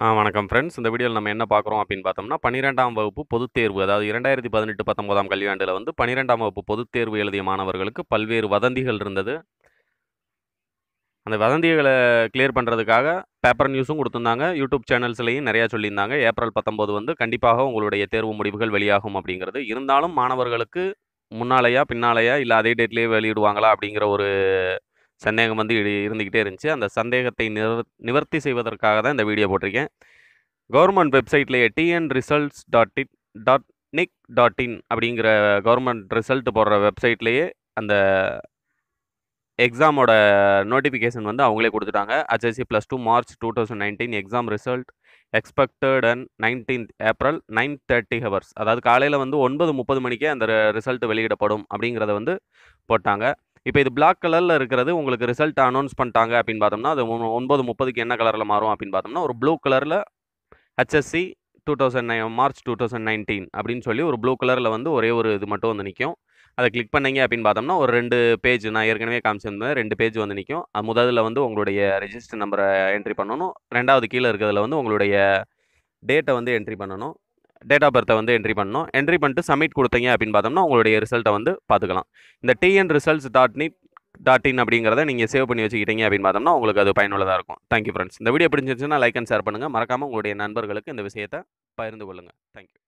ஆ வணக்கம் ஃப்ரெண்ட்ஸ். இந்த வீடியோவில் நம்ம என்ன பார்க்குறோம் அப்படின்னு பார்த்தோம்னா, 12ஆம் வகுப்பு பொதுத் தேர்வு அதாவது 2018, 19ஆம் கல்வியாண்டுல வந்து 12ஆம் வகுப்பு பொதுத் தேர்வு எழுதிய மாணவர்களுக்கு பல்வேறு வதந்திகள் இருந்தது. அந்த வதந்திகளை கிளியர் பண்ணுறதுக்காக பேப்பர் நியூஸும் கொடுத்துருந்தாங்க யூடியூப் சேனல்ஸ்லையும் நிறையா சொல்லியிருந்தாங்க. ஏப்ரல் 19 வந்து கண்டிப்பாக உங்களுடைய தேர்வு முடிவுகள் வெளியாகும் அப்படிங்கிறது. இருந்தாலும் மாணவர்களுக்கு முன்னாலேயா பின்னாலேயா இல்லை அதே டேட்லேயே வெளியிடுவாங்களா அப்படிங்கிற ஒரு சந்தேகம் வந்து இருந்துக்கிட்டே இருந்துச்சு. அந்த சந்தேகத்தை நிவர் நிவர்த்தி செய்வதற்காக தான் இந்த வீடியோ போட்டிருக்கேன். Government வெப்சைட்லேயே TN results dot in dot nic dot in அப்படிங்கிற கவர்மெண்ட் ரிசல்ட் போடுற வெப்சைட்லேயே அந்த எக்ஸாமோட நோட்டிஃபிகேஷன் வந்து அவங்களே குடுத்துட்டாங்க. HSC +2 March 2019 exam result expected and 19த் April 9:30 hours அதாவது காலையில் வந்து 9:30 மணிக்கே அந்த ரிசல்ட் வெளியிடப்படும் அப்படிங்கிறத வந்து போட்டாங்க. இப்போ இது பிளாக் கலரில் இருக்கிறது உங்களுக்கு ரிசல்ட் அனௌன்ஸ் பண்ணிட்டாங்க அப்படின்னு பார்த்தோம்னா, அது ஒ 9:30க்கு என்ன கலரில் மாறும் அப்படின்னு பார்த்தோம்னா, ஒரு ப்ளூ கலரில் HSC two thousand nine March 2019 அப்படின்னு சொல்லி ஒரு ப்ளூ கலரில் வந்து ஒரே ஒரு இது மட்டும் வந்து நிற்கும் அதை கிளிக் பண்ணீங்க அப்படின்னு பார்த்தோம்னா, ஒரு ரெண்டு பேஜ் நான் ஏற்கனவே காமிச்சிருந்தேன். ரெண்டு பேஜ் வந்து நிற்கும் அ முதல்ல வந்து உங்களுடைய ரெஜிஸ்டர் நம்பரை என்ட்ரி பண்ணணும். ரெண்டாவது கீழே இருக்கிறதுல வந்து உங்களுடைய டேட்டை வந்து என்ட்ரி பண்ணணும். டேட் ஆஃப் பர்த்தை வந்து என்ட்ரி பண்ணணும். என்ட்ரி பண்ணிட்டு சப்மிட் கொடுத்தீங்க அப்படின்னு பார்த்தோம்னா, உங்களுடைய ரிசல்ட்டை வந்து பார்த்துக்கலாம். இந்த tnresults.nic.in அப்படிங்கிறத நீங்கள் சேவ் பண்ணி வச்சுக்கிட்டீங்க அப்படின்னு பார்த்தோம்னா, உங்களுக்கு அது பயனுள்ளதாக இருக்கும். தேங்க் யூ இந்த வீடியோ பிடிச்சிருந்துச்சுன்னா லைக் அண்ட் ஷேர் பண்ணுங்கள் மறக்காமல் உங்களுடைய நண்பர்களுக்கு இந்த விஷயத்த பகிர்ந்து கொள்ளுங்கள் தேங்க் யூ.